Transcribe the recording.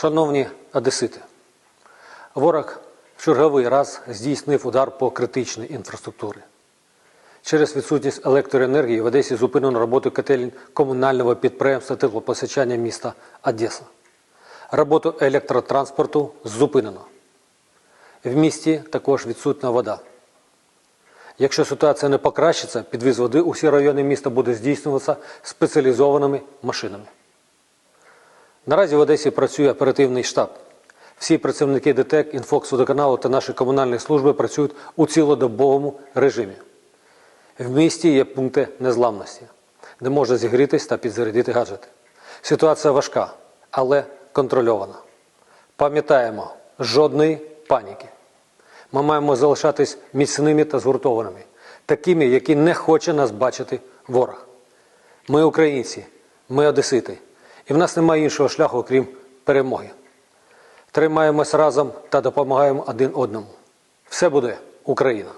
Шановні одесити, ворог в черговий раз здійснив удар по критичній інфраструктурі. Через відсутність електроенергії в Одесі зупинено роботу котелень комунального підприємства теплопостачання міста Одеса. Роботу електротранспорту зупинено. В місті також відсутня вода. Якщо ситуація не покращиться, підвіз води у всі райони міста буде здійснюватися спеціалізованими машинами. Наразі в Одесі працює оперативний штаб. Всі працівники ДТЕК, Інфокс водоканалу та наші комунальні служби працюють у цілодобовому режимі. В місті є пункти незламності, де можна зігрітись та підзарядити гаджети. Ситуація важка, але контрольована. Пам'ятаємо, жодної паніки. Ми маємо залишатись міцними та згуртованими, такими, які не хоче нас бачити ворог. Ми українці, ми одесити, і в нас немає іншого шляху, крім перемоги. Тримаємось разом та допомагаємо один одному. Все буде Україна!